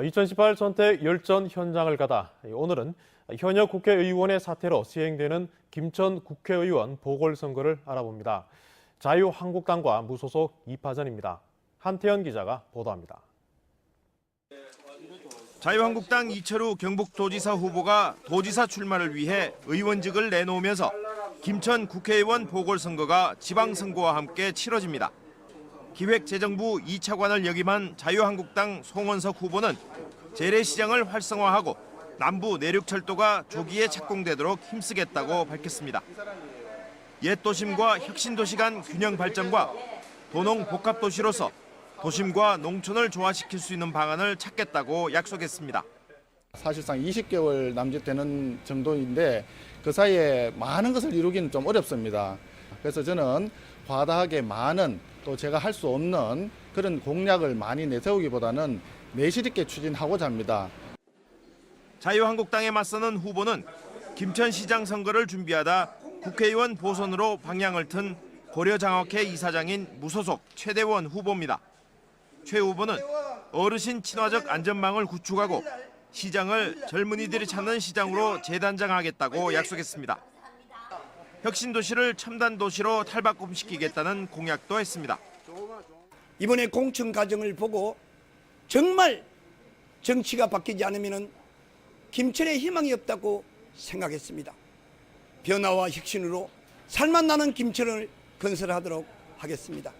2018 선택 열전 현장을 가다 오늘은 현역 국회의원의 사태로 시행되는 김천 국회의원 보궐선거를 알아봅니다. 자유한국당과 무소속 2파전입니다. 한태현 기자가 보도합니다. 자유한국당 이철우 경북도지사 후보가 도지사 출마를 위해 의원직을 내놓으면서 김천 국회의원 보궐선거가 지방선거와 함께 치러집니다. 기획재정부 2차관을 역임한 자유한국당 송원석 후보는 재래시장을 활성화하고 남부 내륙철도가 조기에 착공되도록 힘쓰겠다고 밝혔습니다. 옛 도심과 혁신도시 간 균형 발전과 도농 복합 도시로서 도심과 농촌을 조화시킬 수 있는 방안을 찾겠다고 약속했습니다. 사실상 20개월 남짓되는 정도인데 그 사이에 많은 것을 이루기는 좀 어렵습니다. 그래서 저는 과다하게 많은 또 제가 할 수 없는 그런 공약을 많이 내세우기보다는 내실 있게 추진하고자 합니다. 자유한국당에 맞서는 후보는 김천시장 선거를 준비하다 국회의원 보선으로 방향을 튼 고려장학회 이사장인 무소속 최대원 후보입니다. 최 후보는 어르신 친화적 안전망을 구축하고 시장을 젊은이들이 찾는 시장으로 재단장하겠다고 약속했습니다. 혁신도시를 첨단도시로 탈바꿈시키겠다는 공약도 했습니다. 이번에 공천 과정을 보고 정말 정치가 바뀌지 않으면 김천에 희망이 없다고 생각했습니다. 변화와 혁신으로 살맛 나는 김천을 건설하도록 하겠습니다.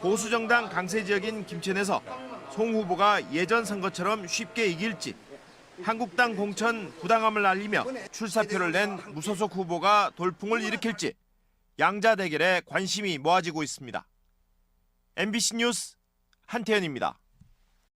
보수정당 강세 지역인 김천에서 송 후보가 예전 선거처럼 쉽게 이길지 한국당 공천 부당함을 알리며 출사표를 낸 무소속 후보가 돌풍을 일으킬지 양자 대결에 관심이 모아지고 있습니다. MBC 뉴스 한태현입니다.